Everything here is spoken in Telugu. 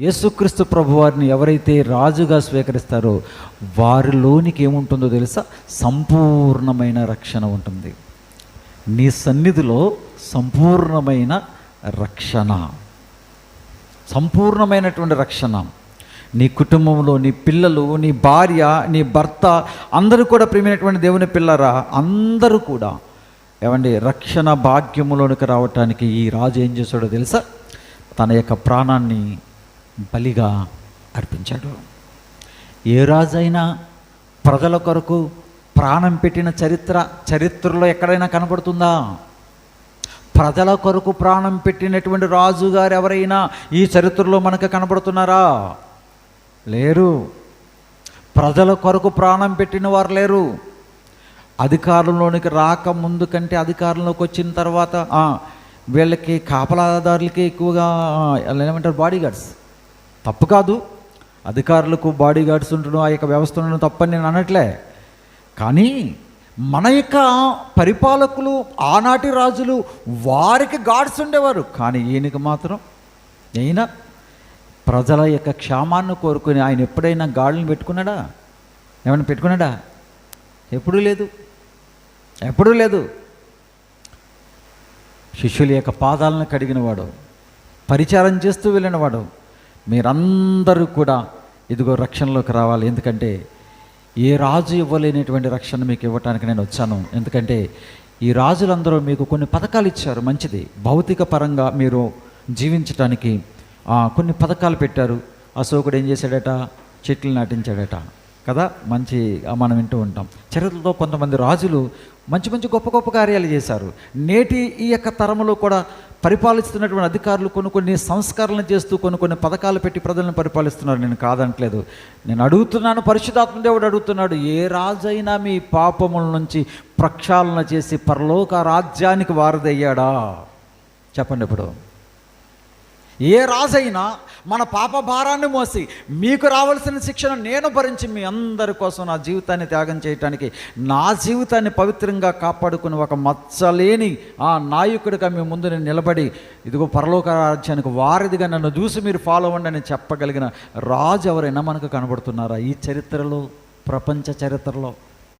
యేసుక్రీస్తు ప్రభువారిని ఎవరైతే రాజుగా స్వీకరిస్తారో వారిలోనికి ఏముంటుందో తెలుసా? సంపూర్ణమైన రక్షణ ఉంటుంది. నీ సన్నిధిలో సంపూర్ణమైన రక్షణ. సంపూర్ణమైనటువంటి రక్షణ. నీ కుటుంబంలో నీ పిల్లలు నీ భార్య నీ భర్త అందరూ కూడా ప్రియమైనటువంటి దేవుని పిల్లరా అందరూ కూడా ఏమండి రక్షణ భాగ్యములోనికి రావటానికి ఈ రాజు ఏం చేశాడో తెలుసా? తన యొక్క ప్రాణాన్ని బలిగా అర్పించాడు. ఏ రాజైనా ప్రజల కొరకు ప్రాణం పెట్టిన చరిత్ర చరిత్రలో ఎక్కడైనా కనబడుతుందా? ప్రజల కొరకు ప్రాణం పెట్టినటువంటి రాజుగారు ఎవరైనా ఈ చరిత్రలో మనకు కనబడుతున్నారా? లేరు. ప్రజల కొరకు ప్రాణం పెట్టిన వారు లేరు. అధికారంలోనికి రాక ముందు కంటే అధికారంలోకి వచ్చిన తర్వాత వీళ్ళకి కాపలాదారులకి ఎక్కువగా ఏమంటారు బాడీ గార్డ్స్ తప్పు కాదు. అధికారులకు బాడీ గార్డ్స్ ఉండడం ఆ యొక్క వ్యవస్థ ఉండడం తప్పని నేను అనట్లే. కానీ మన యొక్క పరిపాలకులు ఆనాటి రాజులు వారికి గాడ్స్ ఉండేవారు. కానీ ఈయనకి మాత్రం ఈయన ప్రజల యొక్క క్షేమాన్ని కోరుకుని ఆయన ఎప్పుడైనా గాడులను పెట్టుకున్నాడా? ఏమైనా పెట్టుకున్నాడా? ఎప్పుడూ లేదు. ఎప్పుడూ లేదు. శిష్యుల యొక్క పాదాలను కడిగినవాడు పరిచారం చేస్తూ వెళ్ళినవాడు మీరందరూ కూడా ఇదిగో రక్షణలోకి రావాలి. ఎందుకంటే ఏ రాజు ఇవ్వలేనటువంటి రక్షణ మీకు ఇవ్వటానికి నేను వచ్చాను. ఎందుకంటే ఈ రాజులందరూ మీకు కొన్ని పథకాలు ఇచ్చారు. మంచిది. భౌతిక పరంగా మీరు జీవించటానికి కొన్ని పథకాలు పెట్టారు. అశోకుడు ఏం చేశాడట? చెట్లు నాటించాడట. కదా? మంచి మనం వింటూ ఉంటాం. చరిత్రలో కొంతమంది రాజులు మంచి మంచి గొప్ప గొప్ప కార్యాలు చేశారు. నేటి ఈ యొక్క తరములో కూడా పరిపాలిస్తున్నటువంటి అధికారులు కొన్ని కొన్ని సంస్కరణలు చేస్తూ కొన్ని కొన్ని పథకాలు పెట్టి ప్రజలను పరిపాలిస్తున్నారు. నేను కాదనట్లేదు. నేను అడుగుతున్నాను పరిశుధాత్మ దేవుడు అడుగుతున్నాడు ఏ రాజైనా మీ పాపముల నుంచి ప్రక్షాళన చేసి పరలోక రాజ్యానికి వారదయ్యాడా? చెప్పండి ఇప్పుడు. ఏ రాజైనా మన పాప భారాన్ని మోసి మీకు రావాల్సిన శిక్షణ నేను భరించి మీ అందరి కోసం నా జీవితాన్ని త్యాగం చేయటానికి నా జీవితాన్ని పవిత్రంగా కాపాడుకుని ఒక మచ్చలేని ఆ నాయకుడిగా మీ ముందు నేను నిలబడి ఇదిగో పరలోక రాజ్యానికి వారిదిగా నన్ను చూసి మీరు ఫాలో అవ్వండి అని చెప్పగలిగిన రాజు ఎవరైనా మనకు కనబడుతున్నారా? ఈ చరిత్రలో ప్రపంచ చరిత్రలో?